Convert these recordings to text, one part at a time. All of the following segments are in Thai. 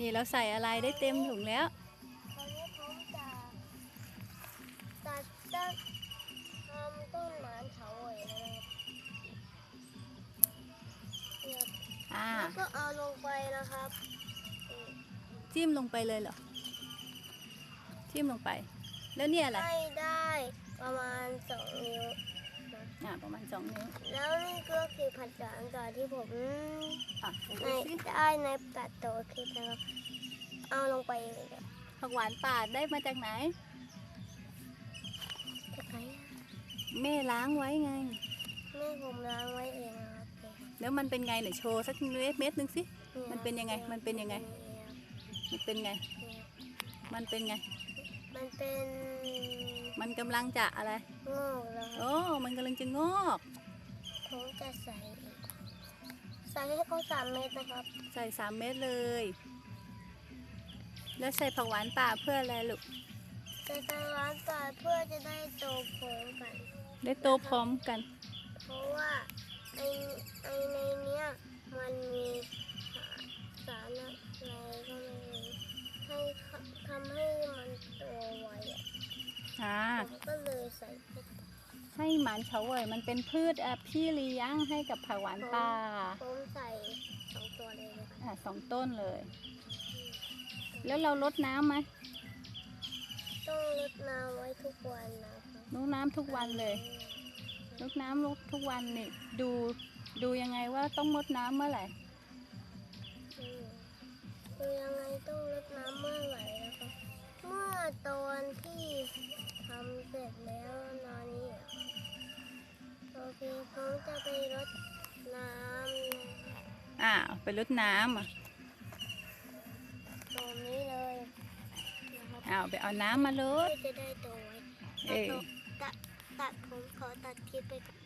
นี่เราใส่อะไรได้เต็มถุงแล้วตอนนี้ผมจะตัดต้นทำต้นหมานเฉาเวยนะครับเนี่ยอ่าแล้วก็เอาลงไปนะครับนี่จิ้มลงไปเลยเหรอจิ้มลงไป แล้วเนี่ยอะไรให้ได้ ประมาณสองนิ้วแล้วนี่ก็คือผัดกาดก่อนที่ผมอะในได้ในตัดตัวคลิปนะครับเอาลงไปเลยครับผักหวานป่าได้มาจากไหนจะไปอะแม่ล้างไว้ไงแม่ผมล้างไว้เองนะครับเนี่ยแล้วมันเป็นไงไหนโชว์สักเม็ดเม็ดหนึ่งสิมันเป็นยังไงมันเป็นยังไงมันเป็นไง มันเป็นไง มันเป็นมันกำลังจะอะไรโงอกแล้วครับโอ้ มันกำลังจะงอก ผมจะใส่อีกใส่ให้เขาสามเม็ดนะครับ ใส่สามเม็ดเลย แล้วใส่ผักหวานป่าเพื่ออะไรลูก จะใส่ร้านก่อนเพื่อจะได้โตพร้อมกัน ได้โตพร้อมกัน เพราะว่าไอไอในเนี้ยมันมีสารอะไรก็ไม่รู้ ให้ทำให้มันโตไวอะอ่าผมก็เลยใส่ไปให้หมานเฉาเว่ยมันเป็นพืชอะพี่เลี้ยงให้กับผักหวานป่าผมใส่สองตัวเลยนะครับอะสองต้นเลย แล้วเราลดน้ำไหมต้องรดน้ำไว้ทุกวันนะครับลดน้ำทุกวันเลยลดน้ำลดทุกวันนี่ดูดูยังไงว่าต้องลดน้ำเมื่อไหร่อืม คือยังไงต้องรดน้ำเมื่อไหร่นะคะเมื่อตอนที่ทำเสร็จแล้วนอนนี้อะโอเคผมจะไปรดน้ำนะครับอ่าไปลดน้ำอะตรงนี้เลยนะครับอ้าวไปเอาน้ำมาลเพื่อดจะได้โตไว้เออตัดตัดผมขอตัดคลิปไปก่อน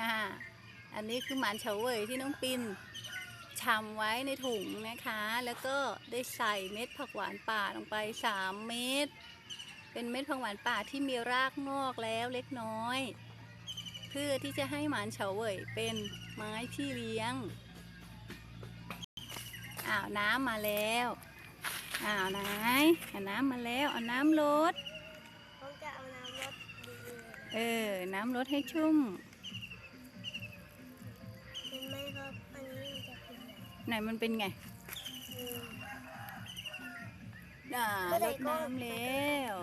อ่าอันนี้คือหมานเฉาเว่ยที่น้องปิน ชำไว้ในถุงนะคะ แล้วก็ได้ใส่เม็ดผักหวานป่าลงไป 3 เม็ด เป็นเม็ดผักหวานป่าที่มีรากงอกแล้วเล็กน้อย เพื่อที่จะให้หมานเฉาเว่ยเป็นไม้ที่เลี้ยง อ้าวน้ำมาแล้ว อ้าวไหนเอาน้ำมาแล้ว เอาน้ำลด ผมจะเอาน้ำรดดีเลยเออ น้ำลดให้ชุ่ม ไหนมันเป็นไงนี้อ่าก็ลได้ดก็น้ำแล้ว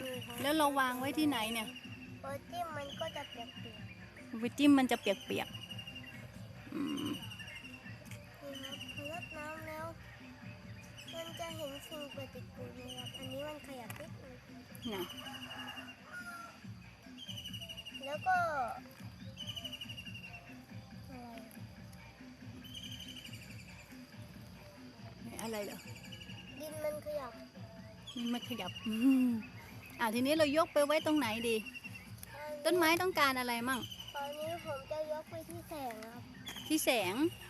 นี่ครับแล้วเราวางไว้ที่ไหนเนี่ยพอจิ้มมันก็จะเปียกไปจิ้มมันจะเปียกๆอืมๆนี่ครับพอรดน้ำแล้ว มันจะเห็นสิ่งปฏิกูลนะครับ อันนี้มันขยับนิดนึงน่ะแล้วก็ อะไรอะไรเหรอดินมันขยับนี่มันขยับอืมอ่าทีนี้เรายกไปไว้ตรงไหนดี ต้นไม้ต้องการอะไรมั่ง ตอนนี้ผมจะยกไปที่แสงนะครับ ที่แสงใ